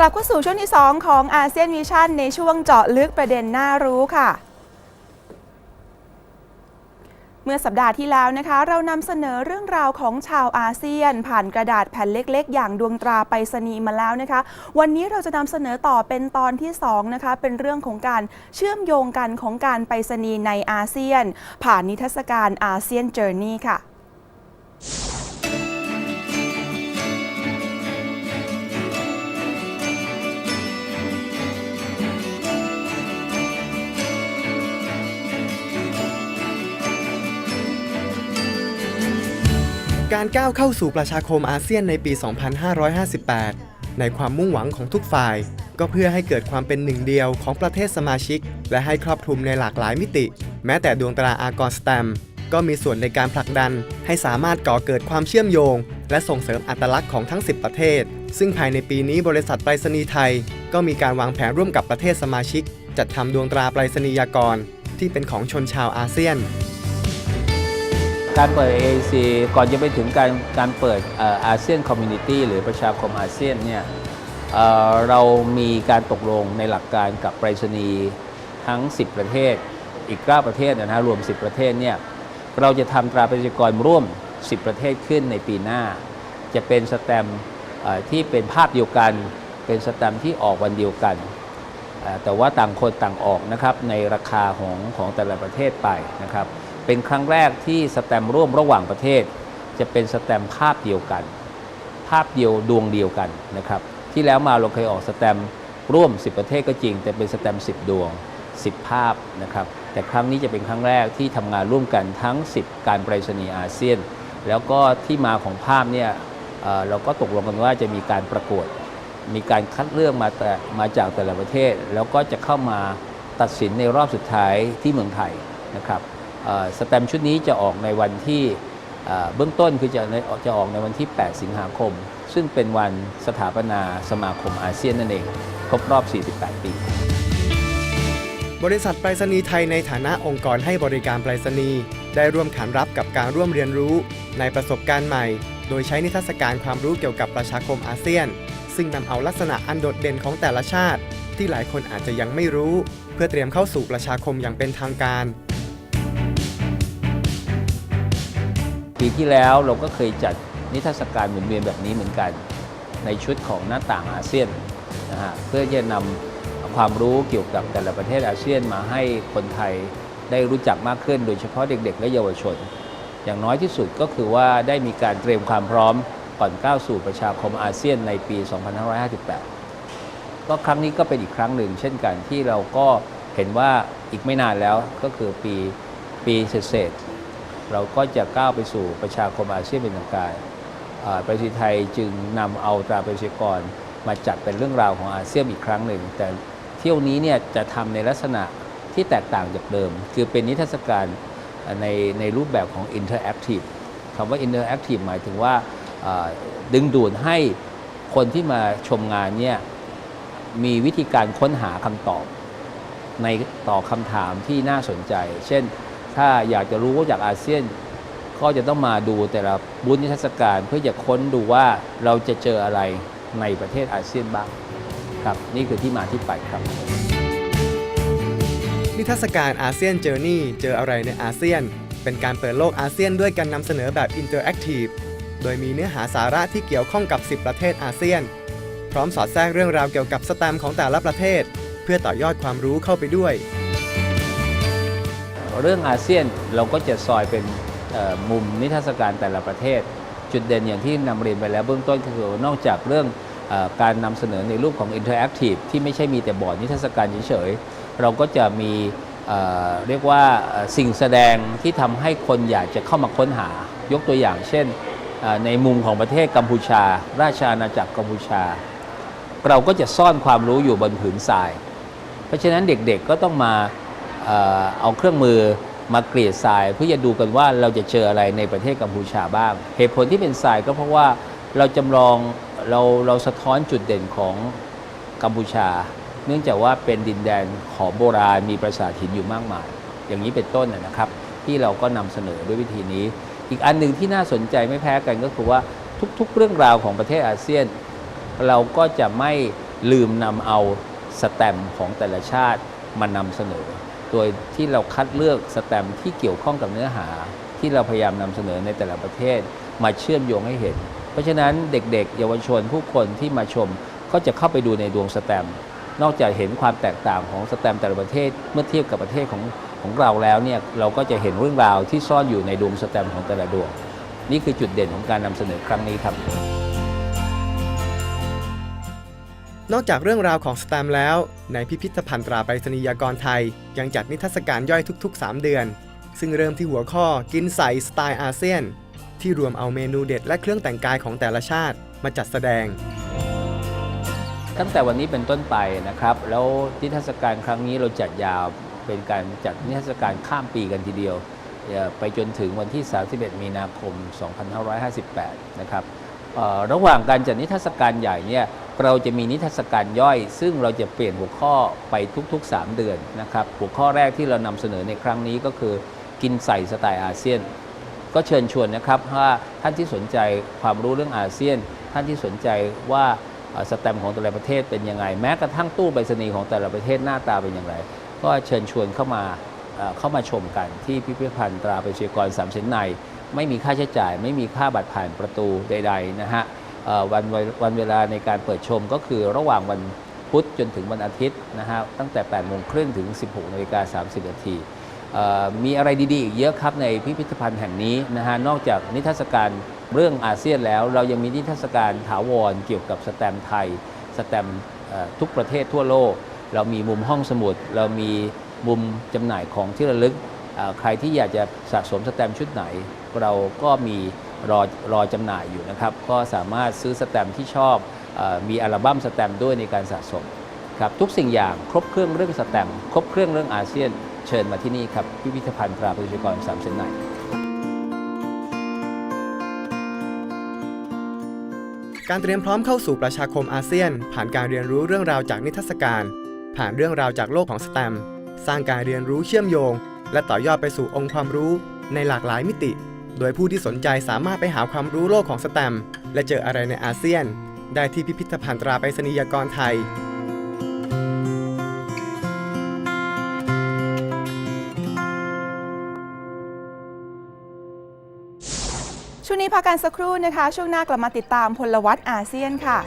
กลับเข้าสู่ช่วงที่ 2 ของอาเซียนวิชั่นในช่วงเจาะลึกประเด็นน่ารู้ค่ะ เมื่อสัปดาห์ที่แล้วนะคะ เรานำเสนอเรื่องราวของชาวอาเซียน ผ่านกระดาษแผ่นเล็กๆ อย่างดวงตราไปรษณีย์มาแล้วนะคะ วันนี้เราจะนำเสนอต่อเป็นตอนที่ 2 นะคะ เป็นเรื่องของการเชื่อมโยงกันของการไปรษณีย์ในอาเซียน ผ่านนิทรรศการอาเซียนเจอร์นี่ค่ะ การก้าวเข้าสู่ประชาคมอาเซียนในปี 2558 ในความมุ่งหวังของทุกฝ่าย ก็เพื่อให้เกิดความเป็นหนึ่งเดียวของประเทศสมาชิก และให้ครอบคลุมในหลากหลายมิติ แม้แต่ดวงตราอากรสแตมก็มีส่วนในการผลักดัน ให้สามารถก่อเกิดความเชื่อมโยง และส่งเสริมอัตลักษณ์ของทั้ง 10 ประเทศ ซึ่งภายในปีนี้บริษัทไปรษณีย์ไทย ก็มีการวางแผนร่วมกับประเทศสมาชิก จัดทำดวงตราไปรษณียากร ที่เป็นของชนชาวอาเซียน การเปิด AAC ก่อนจะไปถึงการการเปิดอาเซียนคอมมูนิตี้หรือประชาคมอาเซียนเนี่ยเเรามีการตกลงในหลักการกับไปรษณีย์ทั้ง 10 ประเทศ อีก 9 ประเทศนะฮะรวม 10 ประเทศเนี่ยเราจะทำตราประชากรร่วม 10 ประเทศขึ้นในปีหน้า จะเป็นสแตมที่เป็นภาพเดียวกัน เป็นสแตมที่ออกวันเดียวกัน แต่ว่าต่างคนต่างออกนะครับในราคาของของแต่ละประเทศไปนะครับ เป็นครั้งแรกที่สแตมร่วมระหว่างประเทศ จะเป็นสแตมภาพเดียวกัน ภาพเดียวดวงเดียวกันนะครับที่แล้วมาเราเคยออกสแตมร่วม 10 ประเทศก็จริง แต่เป็นสแตม10 ดวง 10 ภาพนะครับแต่ครั้งนี้จะเป็นครั้งแรกที่ทำงานร่วมกันทั้ง 10 การไปรษณีย์อาเซียน แล้วก็ที่มาของภาพเนี่ยเเราก็ตกลงกันว่าจะมีการประกวด มีการคัดเลือกมาแต่มาจากแต่ละประเทศ แล้วก็จะเข้ามาตัดสินในรอบสุดท้ายที่เมืองไทยนะครับ สแตมชุดนี้จะออกในวันที่เบื้องต้นคือจะในจะออกในวันที่ 8 สิงหาคม ซึ่งเป็นวันสถาปนาสมาคมอาเซียนนั่นเองครบรอบ 48 ปี บริษัทไปรษณีย์ไทยในฐานะองค์กรให้บริการไปรษณีย์ได้ร่วมขานรับกับการร่วมเรียนรู้ในประสบการณ์ใหม่ โดยใช้นิทรรศการความรู้เกี่ยวกับประชาคมอาเซียน ซึ่งนำเอาลักษณะอันโดดเด่นของแต่ละชาติ ที่หลายคนอาจจะยังไม่รู้ เพื่อเตรียมเข้าสู่ประชาคมอย่างเป็นทางการ ปีที่แล้วเราก็เคยจัดนิทรรศการหมุนเวียนแบบนี้เหมือนกัน ในชุดของหน้าต่างอาเซียนนะฮะเพื่อจะนำความรู้เกี่ยวกับแต่ละประเทศอาเซียนมาให้คนไทยได้รู้จักมากขึ้น โดยเฉพาะเด็ก ๆ และเยาวชน อย่างน้อยที่สุดก็คือว่าได้มีการเตรียมความพร้อมก่อนก้าวสู่ประชาคมอาเซียนในปี 2558 ก็ครั้งนี้ก็เป็นอีกครั้งหนึ่ง เช่นกันที่เราก็เห็นว่าอีกไม่นานแล้วก็คือปีปีเศษ เราก็จะก้าวไปสู่ประชาคมอาเซียนเป็นทางการประเทศไทยจึงนำเอาตราประชากรมาจัดเป็นเรื่องราวของอาเซียนอีกครั้งหนึ่ง แต่เที่ยวนี้เนี่ยจะทำในลักษณะที่แตกต่างจากเดิม คือเป็นนิทรรศการในในรูปแบบของ Interactive คำว่า Interactive หมายถึงว่าอ่าดึงดูดให้คนที่มาชมงานเนี่ยมีวิธีการค้นหาคำตอบในต่อคำถามที่น่าสนใจ เช่น ถ้าอยากจะรู้จากอาเซียน ก็จะต้องมาดูแต่ละบูธนิทรรศการเพื่อจะค้นดูว่าเราจะเจออะไรในประเทศอาเซียนบ้างครับ นี่คือที่มาที่ไปครับ นิทรรศการอาเซียนเจอร์นี่เจออะไรในอาเซียน เป็นการเปิดโลกอาเซียนด้วยการนำเสนอแบบอินเตอร์แอคทีฟโดยมีเนื้อหาสาระที่เกี่ยวข้องกับ 10 ประเทศอาเซียน พร้อมสอดแทรกเรื่องราวเกี่ยวกับสแตมของแต่ละประเทศ เพื่อต่อยอดความรู้เข้าไปด้วย เรื่องอาเซียนเราก็จะซอยเป็นมุมนิทรรศการแต่ละประเทศ จุดเด่นอย่างที่นำเรียนไปแล้วเบื้องต้นคือนอกจากเรื่องอการนำเสนอในรูปของ Interactive ที่ไม่ใช่มีแต่บอร์ดนิทรรศการเฉยๆเราก็จะมีเรียกว่าสิ่งแสดงที่ทำให้คนอยากจะเข้ามาค้นหายกตัวอย่างเช่นในมุมของประเทศกัมพูชา ราชอาณาจักรกัมพูชา เราก็จะซ่อนความรู้อยู่บนผืนทราย เพราะฉะนั้นเด็กๆก็ต้องมา เอาเครื่องมือมาเกลี่ยทรายเพื่อจะดูกันว่าเราจะเจออะไรในประเทศกัมพูชาบ้าง เหตุผลที่เป็นทรายก็เพราะว่าเราจำลองเราเราสะท้อนจุดเด่นของกัมพูชา เนื่องจากว่าเป็นดินแดนของโบราณมีปราสาทหินอยู่มากมาย อย่างนี้เป็นต้นนะครับ ที่เราก็นำเสนอด้วยวิธีนี้ อีกอันหนึ่งที่น่าสนใจไม่แพ้กันก็คือว่าทุกๆ เรื่องราวของประเทศอาเซียน เราก็จะไม่ลืมนำเอาสแตมของแต่ละชาติมานำเสนอ โดยที่เราคัดเลือกสแตมที่เกี่ยวข้องกับเนื้อหา ที่เราพยายามนำเสนอในแต่ละประเทศ มาเชื่อมโยงให้เห็น เพราะฉะนั้นเด็กๆ เยาวชนผู้คนที่มาชมก็จะเข้าไปดูในดวงสแตมนอกจากเห็นความแตกต่างของสแตมแต่ละประเทศเมื่อเทียบกับประเทศของของเราแล้วเนี่ยเราก็จะเห็นเรื่องราวที่ซ่อนอยู่ในดวงสแตมของแต่ละดวง นี่คือจุดเด่นของการนำเสนอครั้งนี้ครับ นอกจากเรื่องราวของสแตมแล้ว ในพิพิธภัณฑ์ตราไปรษณียากรไทย ยังจัดนิทรรศการย่อยทุก ๆ 3 เดือน ซึ่งเริ่มที่หัวข้อกินใส่สไตล์อาเซียน ที่รวมเอาเมนูเด็ดและเครื่องแต่งกายของแต่ละชาติมาจัดแสดง ตั้งแต่วันนี้เป็นต้นไปนะครับ แล้วนิทรรศการครั้งนี้เราจัดยาวเป็นการจัดนิทรรศการข้ามปีกันทีเดียว ไปจนถึงวันที่ 31 มีนาคม 2558 นะครับระหว่างการจัดนิทรรศการใหญ่เนี่ย เราจะมีนิทรรศการย่อย ซึ่งเราจะเปลี่ยนหัวข้อไปทุกๆ 3 เดือนนะครับ หัวข้อแรกที่เรานำเสนอในครั้งนี้ก็คือกินใส่สไตล์อาเซียน ก็เชิญชวนนะครับว่าท่านที่สนใจความรู้เรื่องอาเซียน ท่านที่สนใจว่าสแตมป์ของแต่ละประเทศเป็นยังไง แม้กระทั่งตู้ไปรษณีย์ของแต่ละประเทศหน้าตาเป็นอย่างไร ก็เชิญชวนเข้ามาเข้ามาชมกันที่พิพิธภัณฑ์ตราปรษณียกรสามเส้นใน ไม่มีค่าใช้จ่าย ไม่มีค่าบัตรผ่านประตูใด ๆ นะฮะ วันวันเวลาในการเปิดชมก็คือระหว่างวันพุธจนถึงวันอาทิตย์นะฮะตั้งแต่8โมงครึ่งถึง 16นาฬิกา30นาทีมีอะไรดีๆอีกเยอะครับในพิพิธภัณฑ์แห่งนี้นะฮะนอกจากนิทรรศการเรื่องอาเซียนแล้ว เรายังมีนิทรรศการถาวรเกี่ยวกับสแตมไทย สแตมทุกประเทศทั่วโลก เรามีมุมห้องสมุด เรามีมุมจำหน่ายของที่ระลึก ใครที่อยากจะสะสมสแตมชุดไหน เราก็มี รอรอจำหน่ายอยู่นะครับ ก็สามารถซื้อสแตมป์ที่ชอบอมีอัลบั้มสแตมป์ด้วยในการสะสมครับทุกสิ่งอย่างครบเครื่องเรื่องสแตมป์ครบเครื่องเรื่องอาเซียน เชิญมาที่นี่ครับพิพิธภัณฑ์ตราประชากรสามเส้นในการเตรียมพร้อมเข้าสู่ประชาคมอาเซียน ผ่านการเรียนรู้เรื่องราวจากนิทรรศการ ผ่านเรื่องราวจากโลกของสแตมป์สร้างการเรียนรู้เชื่อมโยง และต่อยอดไปสู่องค์ความรู้ในหลากหลายมิติ โดยผู้ที่สนใจสามารถไปหาความรู้โลกของสแตมและเจออะไรในอาเซียน ได้ที่พิพิธภัณฑ์ตราไปรษณียากรไทย ช่วงนี้พักกันสักครู่นะคะ ช่วงหน้ากลับมาติดตามพลวัตอาเซียนค่ะ